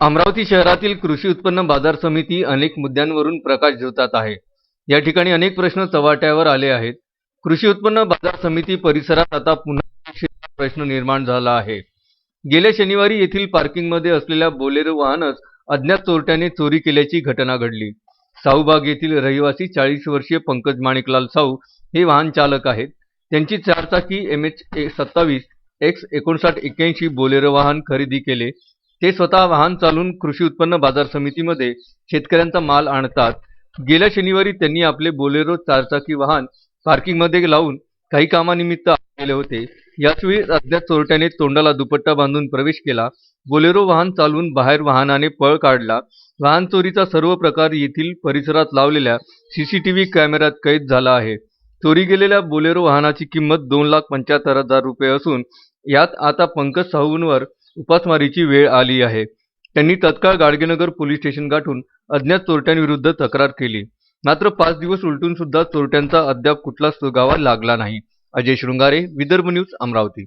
अमरावती शहरातील कृषी उत्पन्न बाजार समिती अनेक मुद्द्यांवरून प्रकाश झोतात आहे. या ठिकाणी अनेक प्रश्न चव्हाट्यावर आले आहेत. कृषी उत्पन्न बाजार समिती परिसरात आता पुन्हा प्रश्न निर्माण झाला आहे. गेल्या शनिवारी येथील पार्किंगमध्ये असलेल्या बोलेरो वाहनच अज्ञात चोरट्याने चोरी केल्याची घटना घडली. साऊबाग येथील रहिवासी चाळीस वर्षीय पंकज माणिकलाल साऊ हे वाहन चालक आहेत. त्यांची चारचाकी एम एच सत्तावीस एक्स एकोणसाठ एक्क्याऐंशी बोलेरो वाहन खरेदी केले. ते स्वतः वाहन चालवून कृषी उत्पन्न बाजार समितीमध्ये शेतकऱ्यांचा माल आणतात. गेल्या शनिवारी त्यांनी आपले बोलेरो चारचाकी वाहन पार्किंगमध्ये लावून काही कामानिमित्त आले होते. याचवेळी अज्ञात चोरट्याने तोंडाला दुपट्टा बांधून प्रवेश केला. बोलेरो वाहन चालवून बाहेर वाहनाने पळ काढला. वाहन चोरीचा सर्व प्रकार येथील परिसरात लावलेल्या सीसीटीव्ही कॅमेऱ्यात कैद झाला आहे. चोरी गेलेल्या बोलेरो वाहनाची किंमत दोन लाख पंच्याहत्तर हजार रुपये असून यात आता पंकज साहूंवर उपासमारीची वेळ आली आहे. त्यांनी तत्काळ गाडगेनगर पोलीस स्टेशन गाठून अज्ञात चोरट्यांविरुद्ध तक्रार केली. मात्र पाच दिवस उलटून सुद्धा चोरट्यांचा अद्याप कुठलाच सुगावा लागला नाही. अजय शृंगारे विदर्भ न्यूज अमरावती.